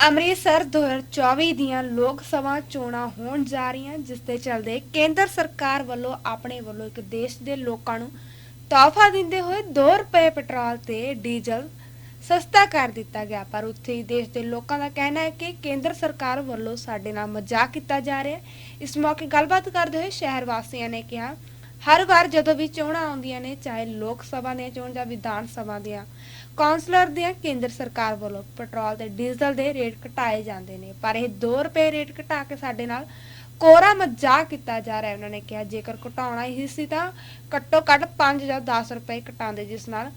ਅੰਮ੍ਰਿਤਸਰ 2024 ਦੀਆਂ ਲੋਕ ਸਭਾ ਚੋਣਾਂ ਹੋਣ ਜਾ ਰਹੀਆਂ, ਜਿਸ ਦੇ ਚੱਲਦੇ ਕੇਂਦਰ ਸਰਕਾਰ ਵੱਲੋਂ ਆਪਣੇ ਵੱਲੋਂ ਇੱਕ ਦੇਸ਼ ਦੇ ਲੋਕਾਂ ਨੂੰ ਤੋਹਫਾ ਦਿੰਦੇ ਹੋਏ 2 ਰੁਪਏ ਪੈਟਰੋਲ ਤੇ ਡੀਜ਼ਲ ਸਸਤਾ ਕਰ ਦਿੱਤਾ ਗਿਆ। ਪਰ ਉੱਥੇ ਹੀ ਦੇਸ਼ ਦੇ ਲੋਕਾਂ ਦਾ ਕਹਿਣਾ ਹੈ ਕਿ ਕੇਂਦਰ ਸਰਕਾਰ ਵੱਲੋਂ ਸਾਡੇ ਨਾਲ ਮਜ਼ਾਕ ਕੀਤਾ ਜਾ ਰਿਹਾ ਹੈ। ਇਸ ਮੌਕੇ ਗੱਲਬਾਤ ਕਰਦੇ ਹੋਏ ਸ਼ਹਿਰ ਵਾਸੀਆਂ ਨੇ ਕਿਹਾ ਹਰ ਵਾਰ ਜਦੋਂ ਵੀ ਚੋਣਾਂ ਆਉਂਦੀਆਂ ਨੇ, ਚਾਹੇ ਲੋਕ ਸਭਾ ਦੀਆਂ ਚੋਣ ਜਾਂ ਵਿਧਾਨ ਸਭਾ ਦੀਆਂ, ਕੌਂਸਲਰ ਦੀਆਂ, ਕੇਂਦਰ ਸਰਕਾਰ ਵੱਲੋਂ ਪੈਟਰੋਲ ਤੇ ਡੀਜ਼ਲ ਦੇ ਰੇਟ ਘਟਾਏ ਜਾਂਦੇ ਨੇ। ਪਰ ਇਹ 2 ਰੁਪਏ ਰੇਟ ਘਟਾ ਕੇ ਸਾਡੇ ਨਾਲ ਕੋਰਾ ਮਜ਼ਾਕ ਕੀਤਾ ਜਾ ਰਿਹਾ ਹੈ। ਉਹਨਾਂ ਨੇ ਕਿਹਾ, ਜੇਕਰ ਘਟਾਉਣਾ ਹੀ ਸੀ ਤਾਂ ਘੱਟੋ ਘੱਟ 5 ਜਾਂ 10 ਰੁਪਏ ਘਟਾਉਂਦੇ, ਜਿਸ ਨਾਲ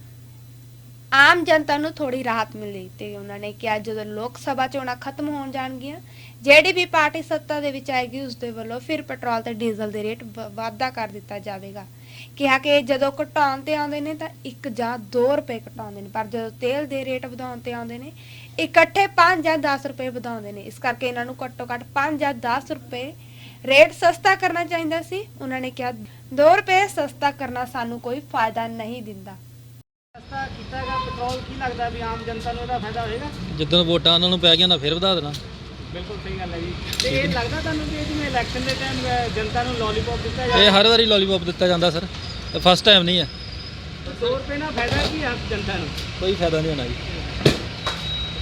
ਆਮ ਜਨਤਾ ਨੂੰ ਥੋੜੀ ਰਾਹਤ ਮਿਲੀ ਤੇ ਉਹਨਾਂ ਨੇ ਕਿਹਾ ਜਦੋਂ ਲੋਕ ਸਭਾ ਚੋਣਾਂ ਖਤਮ ਹੋਣ ਜਾਣਗੀਆਂ, ਜਿਹੜੀ ਵੀ ਪਾਰਟੀ ਸੱਤਾ ਦੇ ਵਿੱਚ ਆਏਗੀ ਉਸ ਦੇ ਵੱਲੋਂ ਫਿਰ ਪੈਟਰੋਲ ਤੇ ਡੀਜ਼ਲ ਦੇ ਰੇਟ ਵਾਧਾ ਕਰ ਦਿੱਤਾ ਜਾਵੇਗਾ। ਕਿਹਾ ਕਿ ਜਦੋਂ ਘਟਾਉਣ ਤੇ ਆਉਂਦੇ ਨੇ ਤਾਂ 1 ਜਾਂ 2 ਰੁਪਏ ਘਟਾਉਂਦੇ ਨੇ, ਪਰ ਜਦੋਂ ਤੇਲ ਦੇ ਰੇਟ ਵਧਾਉਣ ਤੇ ਆਉਂਦੇ ਨੇ, ਇਕੱਠੇ 5 ਜਾਂ 10 ਰੁਪਏ ਵਧਾਉਂਦੇ ਨੇ। ਇਸ ਕਰਕੇ ਇਹਨਾਂ ਨੂੰ ਘੱਟੋ ਘੱਟ 5 ਜਾਂ 10 ਰੁਪਏ ਰੇਟ ਸਸਤਾ ਕਰਨਾ ਚਾਹੀਦਾ ਸੀ। ਉਹਨਾਂ ਨੇ ਕਿਹਾ 2 ਰੁਪਏ ਸਸਤਾ ਕਰਨਾ ਸਾਨੂੰ ਕੋਈ ਫਾਇਦਾ ਨਹੀਂ ਦਿੰਦਾ। ਸਸਤਾ ਕੀਤਾ ਹੈਗਾ ਪੈਟਰੋਲ ਕੀ ਲੱਗਦਾ ਵੀ ਆਮ ਜਨਤਾ ਨੂੰ ਇਹਦਾ ਫਾਇਦਾ ਹੋਏਗਾ? ਜਿੱਦਣ ਵੋਟਾਂ ਉਹਨਾਂ ਨੂੰ ਪੈ ਗਈਆਂ ਨਾ ਫਿਰ ਵਧਾ ਦੇਣਾ। ਬਿਲਕੁਲ ਸਹੀ ਗੱਲ ਹੈ ਜੀ। ਤੇ ਇਹ ਲੱਗਦਾ ਤੁਹਾਨੂੰ ਕਿ ਜਿਵੇਂ ਇਲੈਕਸ਼ਨ ਦੇ ਟਾਈਮ ਜਨਤਾ ਨੂੰ ਲੋਲੀਪੌਪ ਦਿੱਤਾ ਇਹ ਜਾਂਦਾ ਹਰ ਵਾਰੀ ਲੋਲੀਪੌਪ ਦਿੱਤਾ ਜਾਂਦਾ ਸਰ। ਫਸਟ ਟਾਈਮ ਨਹੀਂ ਹੈ। 2 ਰੁਪਏ ਨਾਲ ਫਾਇਦਾ ਕੀ ਆ ਜਨਤਾ ਨੂੰ? ਕੋਈ ਫਾਇਦਾ ਨਹੀਂ ਹੋਣਾ ਜੀ।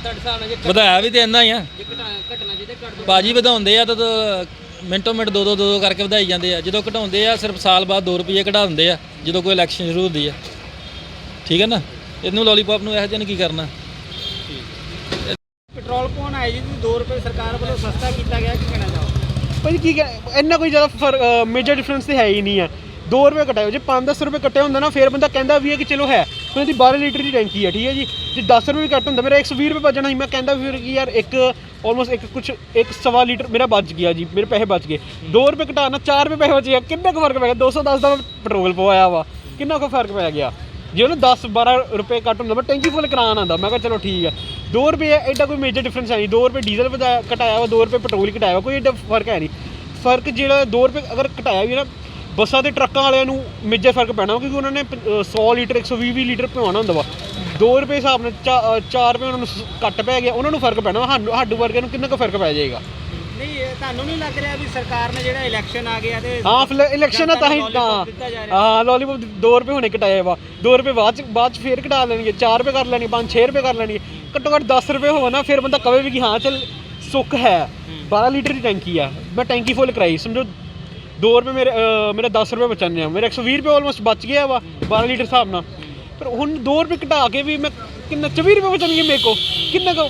ਤੁਹਾਡੇ ਹਿਸਾਬ ਨਾਲ ਜੇ ਵਧਾਇਆ ਵੀ ਤੇ ਇੰਨਾ ਹੀ ਆ। ਘਟਣਾ ਜਿਹਦੇ ਘਟ ਬਾਜੀ ਵਧਾਉਂਦੇ ਆ ਤਾਂ ਤਾਂ ਮਿੰਟੋ ਮਿੰਟ ਦੋ ਦੋ ਦੋ ਦੋ ਕਰਕੇ ਵਧਾਈ ਜਾਂਦੇ ਆ। ਜਦੋਂ ਘਟਾਉਂਦੇ ਆ ਸਿਰਫ ਸਾਲ ਬਾਅਦ 2 ਰੁਪਏ ਘਟਾ ਦਿੰਦੇ ਆ ਜਦੋਂ ਕੋਈ ਇਲੈਕਸ਼ਨ ਸ਼ੁਰੂ ਹੁੰਦੀ ਆ। ਠੀਕ ਹੈ ਨਾ? ਇਹਨੂੰ ਲੋਲੀਪੌਪ ਨੂੰ ਇਹੋ ਜਿਹਾ ਨੂੰ ਕੀ ਕਰਨਾ? ਪੈਟਰੋਲ ਪਾਉਣ ਆਏ ਜੀ ਤੁਸੀਂ 2 ਰੁਪਏ ਸਰਕਾਰ ਵੱਲੋਂ ਸਸਤਾ ਕੀਤਾ ਗਿਆ ਕੀ ਕਹਿਣਾ ਚਾਹੋ ਭਾਜੀ ਕੀ ਕਹਿ- ਇੰਨਾ ਕੋਈ ਜ਼ਿਆਦਾ ਮੇਜਰ ਡਿਫਰੈਂਸ ਤੇ ਹੈ ਹੀ ਨਹੀਂ ਹੈ 2 ਰੁਪਏ ਘਟਾਏ ਜੇ 5-10 ਰੁਪਏ ਕੱਟੇ ਹੁੰਦਾ ਨਾ ਫਿਰ ਬੰਦਾ ਕਹਿੰਦਾ ਵੀ ਹੈ ਕਿ ਚਲੋ ਹੈ ਹੁਣ ਇਹਦੀ 12 ਲੀਟਰ ਦੀ ਟੈਂਕੀ ਹੈ ਠੀਕ ਹੈ ਜੀ। ਜੇ 10 ਰੁਪਏ ਵੀ ਘੱਟ ਹੁੰਦਾ ਮੇਰਾ 120 ਰੁਪਏ ਬਚਣਾ ਸੀ ਮੈਂ ਕਹਿੰਦਾ ਵੀ ਫਿਰ ਕੀ ਯਾਰ ਇੱਕ ਆਲਮੋਸਟ ਇੱਕ ਕੁਝ ਇੱਕ ਸਵਾ ਲੀਟਰ ਮੇਰਾ ਬਚ ਗਿਆ ਜੀ ਮੇਰੇ ਪੈਸੇ ਬਚ ਗਏ। 2 ਰੁਪਏ ਘਟਾਣਾ 4 ਰੁਪਏ ਪੈਸੇ ਬਚ ਗਿਆ ਕਿੰਨਾ ਕੁ ਫ਼ਰਕ ਪੈ ਗਿਆ? 210 ਦਾ ਮੈਂ ਪੈਟਰੋਲ ਪਵਾਇਆ ਵਾ ਕਿੰਨਾ ਕੁ ਫ਼ਰਕ ਪੈ ਗਿਆ? ਜੇ ਉਹਨੇ 10 12 ਰੁਪਏ ਘੱਟ ਹੁੰਦਾ ਮੈਂ ਟੈਂਕੀ ਫੁੱਲ ਕਰਾਉਣ ਆਂਦਾ ਮੈਂ ਕਿਹਾ ਚਲੋ ਠੀਕ ਹੈ 2 ਰੁਪਏ ਐਡਾ ਕੋਈ ਮੇਜਰ ਡਿਫਰੈਂਸ ਹੈ ਨਹੀਂ। 2 ਰੁਪਏ ਡੀਜ਼ਲ ਵਧਾਇਆ ਘਟਾਇਆ ਵਾ 2 ਰੁਪਏ ਪੈਟਰੋਲ ਘਟਾਇਆ ਵਾ ਕੋਈ ਐਡਾ ਫ਼ਰਕ ਹੈ ਨਹੀਂ। ਫ਼ਰਕ ਜਿਹੜਾ 2 ਰੁਪਏ ਅਗਰ ਘਟਾਇਆ ਵੀ ਨਾ ਬੱਸਾਂ ਤੇ ਟਰੱਕਾਂ ਵਾਲਿਆਂ ਨੂੰ ਮੇਜਰ ਫ਼ਰਕ ਪੈਣਾ ਕਿਉਂਕਿ ਉਹਨਾਂ ਨੇ ਪ- ਅ, 100 ਲੀਟਰ 120 ਵੀਹ ਲੀਟਰ ਪਵਾਉਣਾ ਹੁੰਦਾ ਵਾ। 2 ਰੁਪਏ ਹਿਸਾਬ ਨਾਲ 4 ਰੁਪਏ ਉਹਨਾਂ ਨੂੰ ਘੱਟ ਪੈ ਗਿਆ ਉਹਨਾਂ ਨੂੰ ਫ਼ਰਕ ਪੈਣਾ ਵਾ, ਸਾਨੂੰ ਸਾਡੂ ਵਰਗੇ ਨੂੰ ਕਿੰਨਾ ਕੁ ਫ਼ਰਕ ਪੈ ਜਾਏਗਾ? ਨਹੀਂ ਇਹ ਤੁਹਾਨੂੰ ਨਹੀਂ ਲੱਗ ਰਿਹਾ ਵੀ ਸਰਕਾਰ ਨੇ ਜਿਹੜਾ ਇਲੈਕਸ਼ਨ ਆ ਗਿਆ ਤੇ ਹਾਂ ਫਿਰ ਇਲੈਕਸ਼ਨ ਆ ਤਾਂ ਹੀ ਦਿੱਤਾ ਜਾ ਹਾਂ ਰਿਹਾ। ਹਾਂ ਲੋਲੀਪੌਪ 2 ਰੁਪਏ ਹੁਣੇ ਘਟਾਏ ਵਾ। 2 ਰੁਪਏ ਬਾਅਦ ਚ ਬਾਅਦ ਚ ਫੇਰ ਘਟਾ ਲੈਣਗੇ 4 ਰੁਪਏ ਕਰ ਲੈਣਗੇ 5 6 ਰੁਪਏ ਕਰ ਲੈਣਗੇ। ਘੱਟੋ ਘੱਟ 10 ਰੁਪਏ ਹੋਵੇ ਨਾ ਫਿਰ ਬੰਦਾ ਕਵੇ ਵੀ ਕਿ ਹਾਂ ਚੱਲ ਸੁੱਖ ਹੈ। 12 ਲੀਟਰ ਦੀ ਟੈਂਕੀ ਆ। ਮੈਂ ਟੈਂਕੀ ਫੁੱਲ ਕਰਾਈ ਸਮਝੋ। 2 ਰੁਪਏ ਮੇਰੇ ਮੇਰਾ 10 ਰੁਪਏ ਬਚਣੇ ਆ ਮੇਰੇ 120 ਰੁਪਏ ਆਲਮੋਸਟ ਬਚ ਗਿਆ ਵਾ 12 ਲੀਟਰ ਹਿਸਾਬ ਨਾਲ। ਪਰ ਹੁਣ 2 ਰੁਪਏ ਘਟਾ ਕੇ ਵੀ ਮੈਂ ਕਿੰਨਾ 24 ਰੁਪਏ ਬਚਣਗੇ ਮੇਰੇ ਕੋ ਕਿੰਨਾ ਕੁ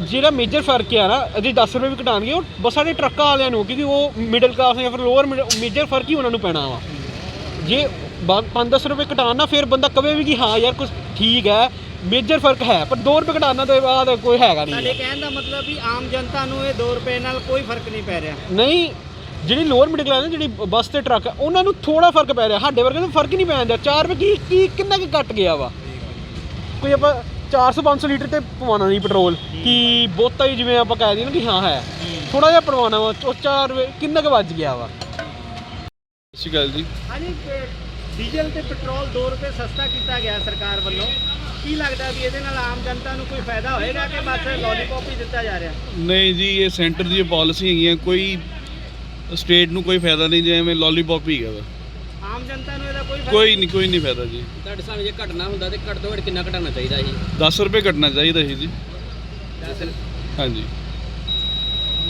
ਜਿਹੜਾ ਮੇਜਰ ਫ਼ਰਕ ਹੈ ਨਾ ਅਜੇ 10 ਰੁਪਏ ਵੀ ਘਟਾਣਗੇ ਉਹ ਬੱਸਾਂ ਦੇ ਟਰੱਕਾਂ ਵਾਲਿਆਂ ਨੂੰ ਕਿਉਂਕਿ ਉਹ ਮਿਡਲ ਕਲਾਸ ਜਾਂ ਫਿਰ ਲੋਅਰ ਮੇਜਰ ਫ਼ਰਕ ਹੀ ਉਹਨਾਂ ਨੂੰ ਪੈਣਾ ਵਾ। ਜੇ 5-10 ਰੁਪਏ ਘਟਾਉਣ ਨਾ ਫਿਰ ਬੰਦਾ ਕਵੇ ਵੀ ਕਿ ਹਾਂ ਯਾਰ ਕੁਝ ਠੀਕ ਹੈ ਮੇਜਰ ਫ਼ਰਕ ਹੈ ਪਰ 2 ਰੁਪਏ ਘਟਾਉਣਾ ਤੋਂ ਬਾਅਦ ਕੋਈ ਹੈਗਾ ਨਹੀਂ ਹੈ। ਕਹਿਣ ਦਾ ਮਤਲਬ ਵੀ ਆਮ ਜਨਤਾ ਨੂੰ ਇਹ 2 ਰੁਪਏ ਨਾਲ ਕੋਈ ਫ਼ਰਕ ਨਹੀਂ ਪੈ ਰਿਹਾ। ਨਹੀਂ ਜਿਹੜੀ ਲੋਅਰ ਮਿਡਲ ਕਲਾਸ ਜਿਹੜੀ ਬੱਸ ਤੇ ਟਰੱਕ ਹੈ ਉਹਨਾਂ ਨੂੰ ਥੋੜਾ ਫ਼ਰਕ ਪੈ ਰਿਹਾ ਸਾਡੇ ਵਰਗੇ ਨੂੰ ਫ਼ਰਕ ਹੀ ਨਹੀਂ ਪੈਂਦਾ 4 ਰੁਪਏ ਕੀ ਕੀ ਕਿੰਨਾ ਕੁ ਘਟ ਗਿਆ ਵਾ। ਕੋਈ ਆਪਾਂ 400 500 ਲੀਟਰ ਤੇ ਪਵਾਉਣਾ ਨਹੀਂ ਪੈਟਰੋਲ ਕਿ ਬਹੁਤਾ ਹੀ ਜਿਵੇਂ ਆਪਾਂ ਕਹਿ ਦਈਏ ਨਾ ਕਿ ਹਾਂ ਹੈ। ਥੋੜਾ ਜਿਹਾ ਪਵਾਉਣਾ ਵਾ ਉਹ 4 ਰੁਪਏ ਕਿੰਨਾ ਕੁ ਵੱਜ ਗਿਆ ਵਾ? ਸਤਿ ਸ਼੍ਰੀ ਅਕਾਲ ਜੀ। ਹਾਂਜੀ ਡੀਜ਼ਲ ਤੇ ਪੈਟਰੋਲ 2 ਰੁਪਏ ਸਸਤਾ ਕੀਤਾ ਗਿਆ ਸਰਕਾਰ ਵੱਲੋਂ। ਕੀ ਲੱਗਦਾ ਵੀ ਇਹਦੇ ਨਾਲ ਆਮ ਜਨਤਾ ਨੂੰ ਕੋਈ ਫਾਇਦਾ ਹੋਏਗਾ ਕਿ ਬਸ ਲੋਲੀਪੌਪ ਹੀ ਦਿੱਤਾ ਜਾ ਰਿਹਾ? ਨਹੀਂ ਜੀ ਇਹ ਸੈਂਟਰ ਦੀ ਪਾਲਿਸੀ ਹੈਗੀ ਹੈ ਕੋਈ ਸਟੇਟ ਨੂੰ ਕੋਈ ਫਾਇਦਾ ਨਹੀਂ ਜਿਵੇਂ ਲੋਲੀਪੌਪ ਹੀ ਹੈਗਾ ਵਾ। ਆਮ ਜਨਤਾ ਨੂੰ ਇਹਦਾ ਕੋਈ ਫਾਇਦਾ ਕੋਈ ਨਹੀਂ ਕੋਈ ਨਹੀਂ ਫਾਇਦਾ ਜੀ। ਤੁਹਾਡੇ ਸਾਹਮਣੇ ਜੇ ਘਟਣਾ ਹੁੰਦਾ ਤੇ ਘੱਟ ਤੋਂ ਘੱਟ ਕਿੰਨਾ ਘਟਾਉਣਾ ਚਾਹੀਦਾ ਸੀ 10 ਰੁਪਏ ਘਟਣਾ ਚਾਹੀਦਾ ਸੀ ਜੀ। ਹਾਂਜੀ।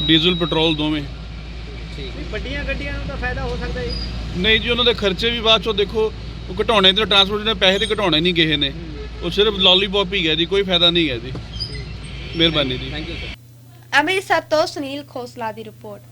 ਡੀਜ਼ਲ ਪੈਟਰੋਲ ਦੋਵੇਂ। ਵੀ ਵੱਡੀਆਂ ਗੱਡੀਆਂ ਨੂੰ ਤਾਂ ਫਾਇਦਾ ਹੋ ਸਕਦਾ ਜੀ। ਨਹੀਂ ਜੀ ਉਹਨਾਂ ਦੇ ਖਰਚੇ ਵੀ ਬਾਅਦ ਚੋਂ ਦੇਖੋ ਉਹ ਘਟਾਉਣੇ ਤੇ ਟਰਾਂਸਪੋਰਟ ਦੇ ਪੈਸੇ ਤੇ ਘਟਾਉਣੇ ਨਹੀਂ ਕਿਸੇ ਨੇ। ਉਹ ਸਿਰਫ ਲੋਲੀਪੌਪ ਹੀ ਹੈ ਜੀ ਕੋਈ ਫਾਇਦਾ ਨਹੀਂ ਹੈ ਜੀ। ਮਿਹਰਬਾਨੀ ਜੀ। ਥੈਂਕ ਯੂ ਸਰ ਅੰਮ੍ਰਿਤਸਰ ਤੋਂ ਸੁਨੀਲ ਖੋਸਲਾ ਦੀ ਰਿਪੋਰਟ।